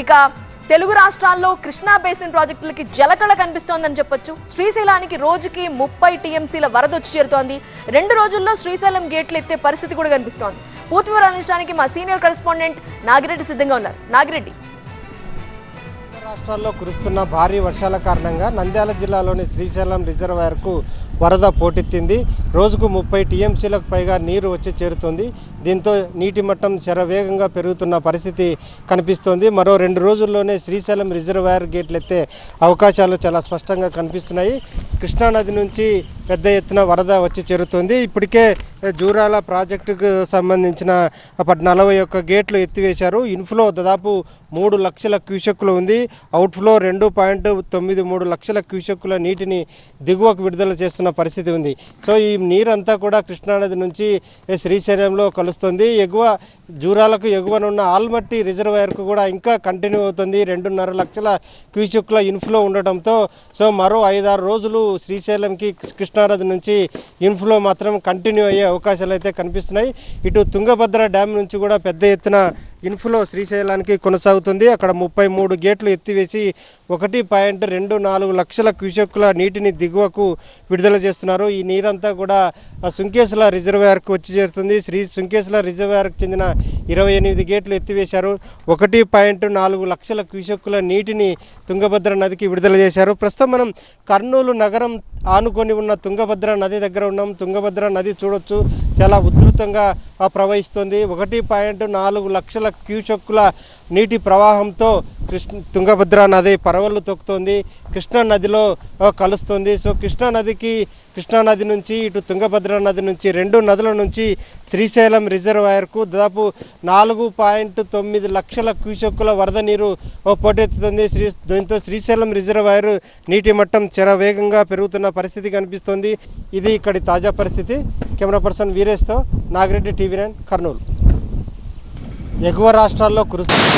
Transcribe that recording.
ఇక తెలుగు రాష్ట్రాల్లో కృష్ణా బేసిన్ ప్రాజెక్టులకి జలకళ కనిపిస్తోందని చెప్పొచ్చు. శ్రీశైలానికి రోజుకి ముప్పై టీఎంసీల వరద వచ్చి చేరుతోంది. రెండు రోజుల్లో శ్రీశైలం గేట్లు ఎత్తే పరిస్థితి కూడా కనిపిస్తోంది. పూర్తి వివరాలు అందించడానికి మా సీనియర్ కరెస్పాండెంట్ నాగిరెడ్డి సిద్ధంగా ఉన్నారు. నాగిరెడ్డి. రాష్ట్రాల్లో కురుస్తున్న భారీ వర్షాల కారణంగా నంద్యాల జిల్లాలోని శ్రీశైలం రిజర్వాయర్కు వరద పోటెత్తింది రోజుకు ముప్పై టీఎంసీలకు పైగా నీరు వచ్చి చేరుతుంది. దీంతో నీటి మట్టం శరవేగంగా పెరుగుతున్న పరిస్థితి కనిపిస్తోంది. మరో రెండు రోజుల్లోనే శ్రీశైలం రిజర్వాయర్ గేట్లు ఎత్తే అవకాశాలు చాలా స్పష్టంగా కనిపిస్తున్నాయి. కృష్ణానది నుంచి పెద్ద ఎత్తున వరద వచ్చి చేరుతుంది. ఇప్పటికే జూరాల ప్రాజెక్టుకు సంబంధించిన అప్పటి నలభై ఒక్క గేట్లు ఎత్తివేశారు. ఇన్ఫ్లో దాదాపు మూడు లక్షల క్యూసెక్కులు ఉంది. అవుట్ఫ్లో రెండు పాయింట్ తొమ్మిది మూడు లక్షల క్యూసెక్కుల నీటిని దిగువకు విడుదల చేస్తున్న పరిస్థితి ఉంది. సో ఈ నీరంతా కూడా కృష్ణానది నుంచి శ్రీశైలంలో కలుస్తుంది. ఎగువ జూరాలకు ఎగువనున్న ఆల్మట్టి రిజర్వాయర్కు కూడా ఇంకా కంటిన్యూ అవుతుంది. రెండున్నర లక్షల క్యూసెక్కుల ఇన్ఫ్లో ఉండటంతో సో మరో ఐదారు రోజులు శ్రీశైలంకి కృష్ణానది నుంచి ఇన్ఫ్లో మాత్రం కంటిన్యూ అయ్యే అవకాశాలు అయితే కనిపిస్తున్నాయి. ఇటు తుంగభద్ర డ్యామ్ నుంచి కూడా పెద్ద ఎత్తున ఇన్ఫ్లో శ్రీశైలానికి కొనసాగుతుంది. అక్కడ ముప్పై మూడు గేట్లు ఎత్తివేసి ఒకటి పాయింట్ రెండు నాలుగు లక్షల క్యూసెక్కుల నీటిని దిగువకు విడుదల చేస్తున్నారు. ఈ నీరంతా కూడా ఆ సుంకేశ్వర వచ్చి చేరుతుంది. శ్రీ సుంకేశ్వర రిజర్వేయర్కు చెందిన ఇరవై ఎనిమిది గేట్లు ఎత్తివేశారు. ఒకటి పాయింట్ నాలుగు లక్షల క్యూసెక్కుల నీటిని తుంగభద్ర నదికి విడుదల చేశారు. ప్రస్తుతం మనం కర్నూలు నగరం ఆనుకొని ఉన్న తుంగభద్ర నది దగ్గర ఉన్నాం. తుంగభద్ర నది చూడొచ్చు. చాలా ఉధృతంగా ప్రవహిస్తుంది. ఒకటి పాయింట్ నాలుగు లక్షల క్యూసెక్కుల నీటి ప్రవాహంతో కృష్ణ తుంగభద్ర నది పరవళ్ళు తొక్కుతోంది. కృష్ణా నదిలో కలుస్తుంది. సో కృష్ణా నదికి కృష్ణా నది నుంచి ఇటు తుంగభద్ర నది నుంచి రెండు నదుల నుంచి శ్రీశైలం రిజర్వాయర్కు దాదాపు నాలుగు పాయింట్ తొమ్మిది లక్షల క్యూసెక్కుల వరద నీరు పోటెత్తుతుంది. శ్రీ దీంతో శ్రీశైలం రిజర్వాయర్ నీటి మట్టం చెర వేగంగా పెరుగుతున్న పరిస్థితి కనిపిస్తోంది. ఇది ఇక్కడి తాజా పరిస్థితి. కెమెరా పర్సన్ వీరేష్తో నాగిరెడ్డి టీవీ నైన్ కర్నూలు. ఎగువ రాష్ట్రాల్లో కురుస్తుంది